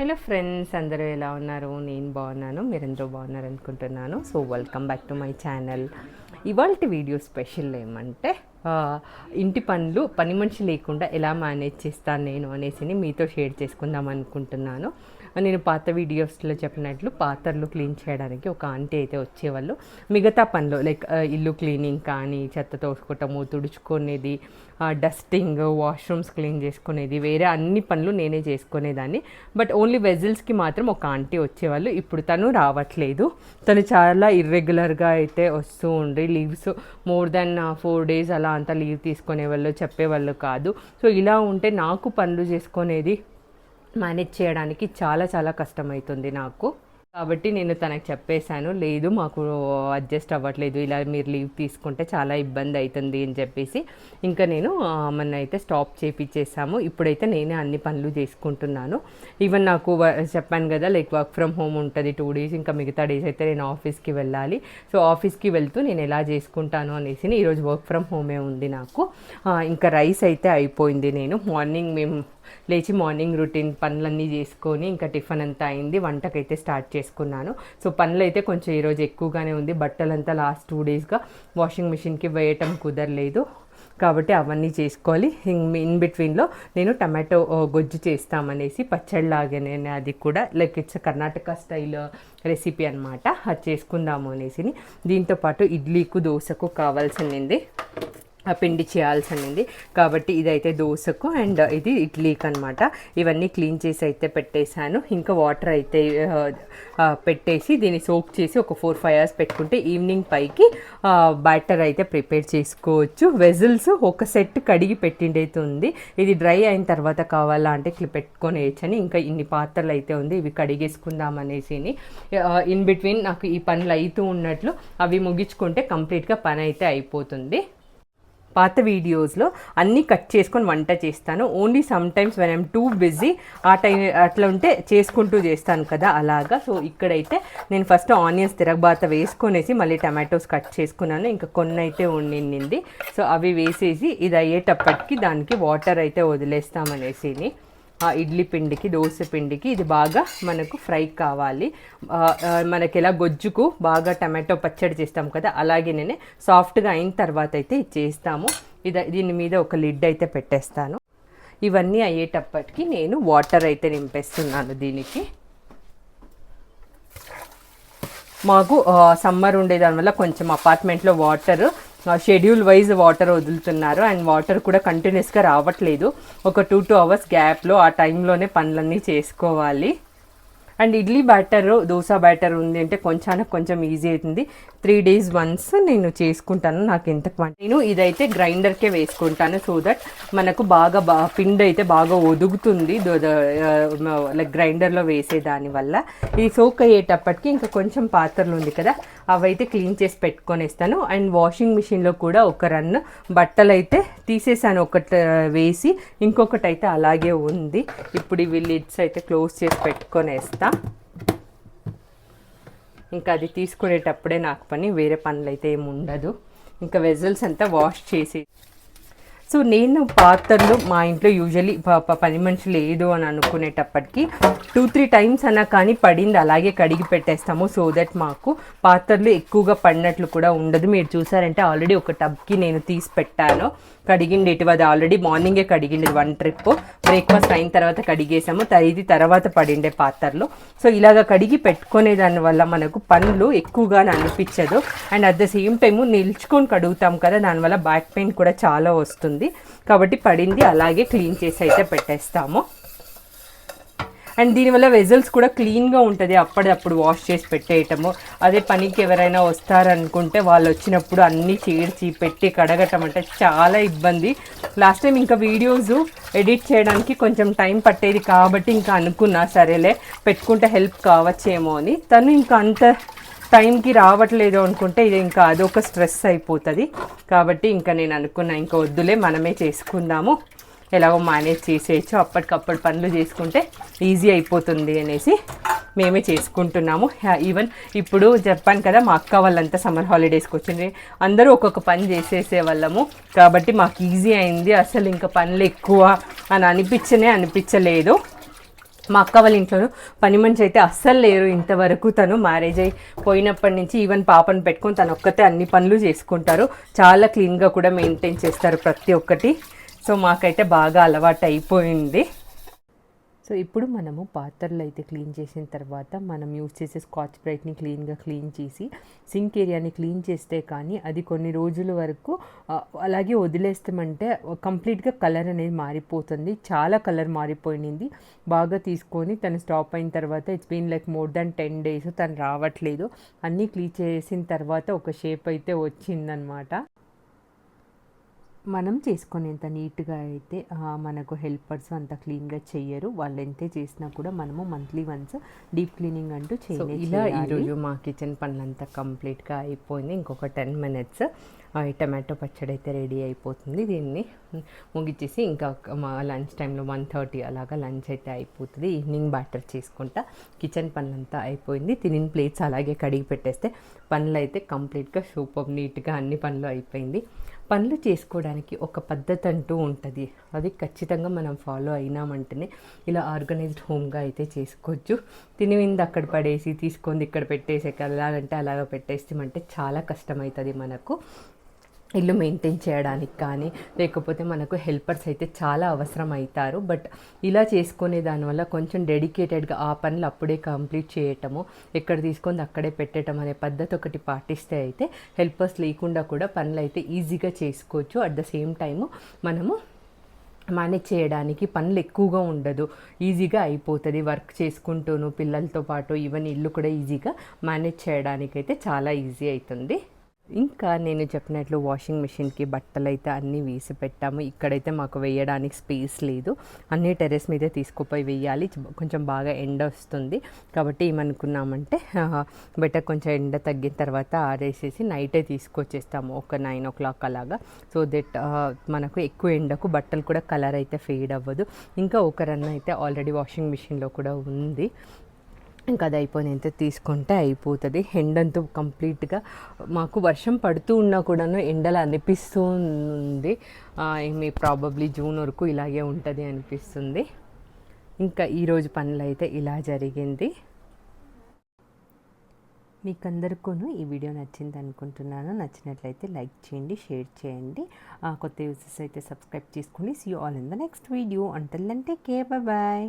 Hello friends అందరూ ఎలా ఉన్నారు? నేను బాగున్నాను మీరందరూ బాగున్నారు అనుకుంటున్నాను so welcome back to my channel ఇవాళ వీడియో స్పెషల్ ఏమంటే ఇంటి పనులు పని మనిషి లేకుండా ఎలా మేనేజ్ చేస్తాను నేను అనేసి మీతో షేర్ చేసుకుందాం అనుకుంటున్నాను. నేను పాత వీడియోస్లో చెప్పినట్లు పాత్రలు క్లీన్ చేయడానికి ఒక ఆంటీ అయితే వచ్చేవాళ్ళు. మిగతా పనులు లైక్ ఇల్లు క్లీనింగ్ కానీ చెత్త తోసుకోవటము తుడుచుకునేది డస్టింగ్ వాష్రూమ్స్ క్లీన్ చేసుకునేది వేరే అన్ని పనులు నేనే చేసుకునేదాన్ని. బట్ ఓన్లీ వెజిల్స్కి మాత్రం ఒక ఆంటీ వచ్చేవాళ్ళు. ఇప్పుడు తను రావట్లేదు. తను చాలా ఇర్రెగ్యులర్గా అయితే వస్తూ ఉండి leaves more than four days అలా అంత లీవ్ తీసుకునే వాళ్ళు చెప్పేవాళ్ళు కాదు. సో ఇలా ఉంటే నాకు పనులు చేసుకునేది మేనేజ్ చేయడానికి చాలా చాలా కష్టమవుతుంది నాకు. కాబట్టి నేను తనకు చెప్పేశాను లేదు మాకు అడ్జస్ట్ అవ్వట్లేదు ఇలా మీరు లీవ్ తీసుకుంటే చాలా ఇబ్బంది అవుతుంది అని చెప్పేసి ఇంకా నేను మన అయితే స్టాప్ చేపించేసాము ఇప్పుడైతే నేనే అన్ని పనులు చేసుకుంటున్నాను. ఈవెన్ నాకు వ- చెప్పాను కదా లైక్ వర్క్ ఫ్రమ్ హోమ్ ఉంటుంది టూ డేస్ ఇంకా మిగతా డేస్ అయితే నేను ఆఫీస్కి వెళ్ళాలి. సో ఆఫీస్కి వెళ్తూ నేను ఎలా చేసుకుంటాను అనేసి ఈరోజు వర్క్ ఫ్రమ్ హోమే ఉంది నాకు. ఇంకా రైస్ అయితే అయిపోయింది. నేను మార్నింగ్ మేము లేచి మార్నింగ్ రొటీన్ పనులన్నీ చేసుకొని ఇంకా టిఫిన్ అంతా అయింది వంటకైతే స్టార్ట్ చేసుకున్నాను. సో పనులు అయితే కొంచెం ఈరోజు ఎక్కువగానే ఉంది. బట్టలంతా లాస్ట్ టూ డేస్గా వాషింగ్ మిషన్కి వేయటం కుదరలేదు. కాబట్టి అవన్నీ చేసుకోవాలి. ఇన్- ఇన్ బిట్వీన్లో నేను టమాటో గొజ్జు చేస్తామనేసి పచ్చడిలాగానే అది కూడా like it's Karnataka style recipe అనమాట అది చేసుకుందాము అనేసి. దీంతోపాటు ఇడ్లీకు దోశకు కావాల్సింది పిండి చేయాల్సింది కాబట్టి ఇదైతే దోశకు అండ్ ఇది ఇడ్లీకి అనమాట ఇవన్నీ క్లీన్ చేసి అయితే పెట్టేశాను. ఇంకా వాటర్ అయితే పెట్టేసి దీన్ని సోక్ చేసి ఒక ఫోర్ ఫైవ్ అవర్స్ పెట్టుకుంటే ఈవినింగ్ పైకి బ్యాటర్ అయితే ప్రిపేర్ చేసుకోవచ్చు. వెజిల్స్ ఒక సెట్ కడిగి పెట్టిండైతే ఉంది. ఇది డ్రై అయిన తర్వాత కావాలా అంటే ఇట్లా పెట్టుకొని వేయచ్చని ఇంకా ఇన్ని పాత్రలు అయితే ఉంది. ఇవి కడిగేసుకుందాం అనేసి ఇన్ బిట్వీన్ నాకు ఈ పనులు అవుతూ ఉన్నట్లు అవి ముగించుకుంటే కంప్లీట్గా పని అయితే అయిపోతుంది. పాత వీడియోస్లో అన్నీ కట్ చేసుకొని వంట చేస్తాను. Only sometimes when I'm too busy ఆ టైం అట్లా ఉంటే చేసుకుంటూ చేస్తాను కదా అలాగా. సో ఇక్కడైతే నేను ఫస్ట్ ఆనియన్స్ తిరగబాత వేసుకొనేసి మళ్ళీ టమాటోస్ కట్ చేసుకున్నాను. ఇంకా కొన్ని అయితే ఉండింది సో అవి వేసేసి ఇది అయ్యేటప్పటికి దానికి వాటర్ అయితే వదిలేస్తామనేసి ఆ ఇడ్లీ పిండికి దోశ పిండికి ఇది బాగా మనకు ఫ్రై కావాలి. మనకి ఎలా గొజ్జుకు బాగా టమాటో పచ్చడి చేస్తాం కదా అలాగే నేను సాఫ్ట్గా అయిన తర్వాత అయితే ఇది చేస్తాము. ఇది దీని మీద ఒక లిడ్ అయితే పెట్టేస్తాను. ఇవన్నీ అయ్యేటప్పటికి నేను వాటర్ అయితే నింపేస్తున్నాను దీనికి. మాకు సమ్మర్ ఉండే దానివల్ల కొంచెం అపార్ట్మెంట్లో వాటర్ షెడ్యూల్ వైజ్ వాటర్ వదులుతున్నారు అండ్ వాటర్ కూడా కంటిన్యూస్గా రావట్లేదు. ఒక టూ టూ అవర్స్ గ్యాప్లో ఆ టైంలోనే పనులన్నీ చేసుకోవాలి. And idli batter dosa batter ఉంది అంటే కొంచెం కొంచెం ఈజీ అవుతుంది. త్రీ డేస్ వన్స్ నేను చేసుకుంటాను నాకు ఎంత క్వాంటి నేను ఇదైతే గ్రైండర్కే వేసుకుంటాను సో దట్ మనకు బాగా బా పిండి అయితే బాగా ఒదుగుతుంది లైక్ గ్రైండర్లో వేసే దానివల్ల ఈ ఇది సోక్ అయ్యేటప్పటికి ఇంకా కొంచెం పాత్రలు ఉంది కదా అవైతే క్లీన్ చేసి పెట్టుకొనేస్తాను. అండ్ వాషింగ్ మిషన్లో కూడా ఒక రన్ బట్టలు అయితే తీసేసాను ఒకటి వేసి ఇంకొకటి అయితే అలాగే ఉంది. ఇప్పుడు ఇవి లిడ్స్ అయితే క్లోజ్ చేసి పెట్టుకొనేస్తా. ఇంకా అది తీసుకునేటప్పుడే నాకు పని వేరే పనులు అయితే ఏమి ఉండదు ఇంకా వెజల్స్ అంతా వాష్ చేసి సో నేను పాత్రలు మా ఇంట్లో యూజువలీ పని మనిషి లేదు అని అనుకునేటప్పటికి టూ త్రీ టైమ్స్ అన్నా కానీ పడింది. అలాగే కడిగి పెట్టేస్తాము. సో దట్ మాకు పాత్రలు ఎక్కువగా పడినట్లు కూడా ఉండదు. మీరు చూసారంటే ఆల్రెడీ ఒక టబ్కి నేను తీసి పెట్టాను. కడిగిండేటివి. అది ఆల్రెడీ మార్నింగే కడిగిండేది. One trip. బ్రేక్ఫాస్ట్ అయిన తర్వాత కడిగేసాము. త- ఇది తర్వాత పడిండే పాత్రలు సో ఇలాగ కడిగి పెట్టుకునే దాని వల్ల మనకు పనులు ఎక్కువగా అనిపించదు. And at the same time నిల్చుకొని కడుగుతాం కదా. దానివల్ల బ్యాక్ పెయిన్ కూడా చాలా వస్తుంది. కాబట్టి పడింది అలాగే క్లీన్ చేసి అయితే పెట్టేస్తాము. అండ్ దీనివల్ల వెజల్స్ కూడా క్లీన్గా ఉంటుంది. అప్పుడప్పుడు వాష్ చేసి పెట్టేయటము. అదే పనికి ఎవరైనా వస్తారనుకుంటే వాళ్ళు వచ్చినప్పుడు అన్నీ చేర్చి పెట్టి కడగటం అంటే చాలా ఇబ్బంది. లాస్ట్ టైం ఇంకా వీడియోస్ ఎడిట్ చేయడానికి కొంచెం టైం పట్టేది కాబట్టి ఇంకా అనుకున్నా సరేలే పెట్టుకుంటే హెల్ప్ కావచ్చేమో అని. తను ఇంకా అంత టైంకి రావట్లేదు అనుకుంటే ఇది ఇంకా అదొక స్ట్రెస్ అయిపోతుంది. కాబట్టి ఇంకా నేను అనుకున్నా ఇంకా వద్దులే మనమే చేసుకుందాము. ఎలాగో మేనేజ్ చేసేయచ్చు. అప్పటికప్పుడు పనులు చేసుకుంటే ఈజీ అయిపోతుంది అనేసి మేమే చేసుకుంటున్నాము. ఈవెన్ ఇప్పుడు చెప్పాను కదా మా అక్క వాళ్ళంతా సమ్మర్ హాలిడేస్కి వచ్చింది. అందరూ ఒక్కొక్క పని చేసేసే వాళ్ళము. కాబట్టి మాకు ఈజీ అయింది. అసలు ఇంకా పనులు ఎక్కువ అని అనిపించనే అనిపించలేదు. మా అక్క వాళ్ళ ఇంట్లోనూ పని మనిషి అయితే అస్సలు లేరు ఇంతవరకు. తను మ్యారేజ్ అయి పోయినప్పటి నుంచి ఈవెన్ పాపను పెట్టుకొని తను ఒక్కతే అన్ని పనులు చేసుకుంటారు. చాలా క్లీన్గా కూడా మెయింటైన్ చేస్తారు ప్రతి ఒక్కటి. సో మాకైతే బాగా అలవాటు అయిపోయింది సో ఇప్పుడు మనము పాత్రలు అయితే క్లీన్ చేసిన తర్వాత మనం యూజ్ చేసే స్కాచ్ బ్రైట్ని క్లీన్గా క్లీన్ చేసి సింక్ ఏరియాని క్లీన్ చేస్తే కానీ అది కొన్ని రోజుల వరకు అలాగే వదిలేస్తామంటే కంప్లీట్గా కలర్ అనేది మారిపోతుంది. చాలా కలర్ మారిపోయింది. బాగా తీసుకొని తను స్టాప్ అయిన తర్వాత it's been like more than ten days తను రావట్లేదు. అన్నీ క్లీన్ చేసిన తర్వాత ఒక షేప్ అయితే వచ్చిందనమాట. మనం చేసుకునేంత నీట్గా అయితే మనకు హెల్పర్స్ అంత క్లీన్గా చెయ్యరు. వాళ్ళు ఎంతే చేసినా కూడా మనము మంత్లీ వన్స్ డీప్ క్లీనింగ్ అంటూ చేయాలి ఇలా ఈరోజు మా కిచెన్ పనులంతా కంప్లీట్గా అయిపోయింది. ఇంకొక టెన్ మినిట్స్ టమాటో పచ్చడి అయితే రెడీ అయిపోతుంది. దీన్ని ముగిచ్చేసి ఇంకా మా లంచ్ టైంలో వన్ థర్టీ అలాగా లంచ్ అయితే అయిపోతుంది. ఈవినింగ్ బ్యాటర్ చేసుకుంటా కిచెన్ పనులంతా అయిపోయింది. తినిన ప్లేట్స్ అలాగే కడిగి పెట్టేస్తే పనులు అయితే కంప్లీట్గా సూపర్ నీట్గా అన్ని పనులు అయిపోయింది. పనులు చేసుకోవడానికి ఒక పద్ధతి అంటూ ఉంటుంది. అది ఖచ్చితంగా మనం ఫాలో అయినామంటేనే ఇలా ఆర్గనైజ్డ్ హోమ్గా అయితే చేసుకోవచ్చు. తినివింది అక్కడ పడేసి తీసుకొని ఇక్కడ పెట్టేసి ఎలాగంటే అలాగ పెట్టేస్తామంటే చాలా కష్టమవుతుంది మనకు. ఇల్లు మెయింటైన్ చేయడానికి కానీ లేకపోతే మనకు హెల్పర్స్ అయితే చాలా అవసరం అవుతారు. బట్ ఇలా చేసుకునే దానివల్ల కొంచెం డెడికేటెడ్గా ఆ పనులు అప్పుడే కంప్లీట్ చేయటము ఎక్కడ తీసుకొని అక్కడే పెట్టడం అనే పద్ధతి ఒకటి పాటిస్తే అయితే హెల్పర్స్ లేకుండా కూడా పనులు అయితే ఈజీగా చేసుకోవచ్చు. అట్ ద సేమ్ టైము మనము మేనేజ్ చేయడానికి పనులు ఎక్కువగా ఉండదు. ఈజీగా అయిపోతుంది. వర్క్ చేసుకుంటూను పిల్లలతో పాటు ఈవెన్ ఇల్లు కూడా ఈజీగా మేనేజ్ చేయడానికైతే చాలా ఈజీ అవుతుంది. ఇంకా నేను చెప్పినట్లు వాషింగ్ మిషన్కి బట్టలు అయితే అన్నీ వేసి పెట్టాము. ఇక్కడైతే మాకు వేయడానికి స్పేస్ లేదు. అన్నీ టెరెస్ మీదే తీసుకుపోయి వేయాలి. కొంచెం బాగా ఎండ వస్తుంది. కాబట్టి ఏమనుకున్నామంటే బెటర్ కొంచెం ఎండ తగ్గిన తర్వాత ఆరేసేసి నైటే తీసుకొచ్చేస్తాము. ఒక నైన్ ఓ క్లాక్ అలాగా. సో దట్ మనకు ఎక్కువ ఎండకు బట్టలు కూడా కలర్ అయితే ఫేడ్ అవ్వదు. ఇంకా ఒకరన్న అయితే ఆల్రెడీ వాషింగ్ మిషన్లో కూడా ఉంది. ఇంకా అది అయిపోయినంత తీసుకుంటే అయిపోతుంది. ఎండంతా కంప్లీట్గా మాకు వర్షం పడుతూ ఉన్నా కూడాను ఎండలు అనిపిస్తూ ఉంది మీ ప్రాబబ్లీ జూన్ వరకు ఇలాగే ఉంటుంది అనిపిస్తుంది. ఇంకా ఈరోజు పనులు అయితే ఇలా జరిగింది. మీకందరికీ ఈ వీడియో నచ్చింది అనుకుంటున్నాను నచ్చినట్లయితే లైక్ చేయండి షేర్ చేయండి. కొత్త యూసెస్ అయితే సబ్స్క్రైబ్ చేసుకుని see all in the next video until అంటే కే బాయ్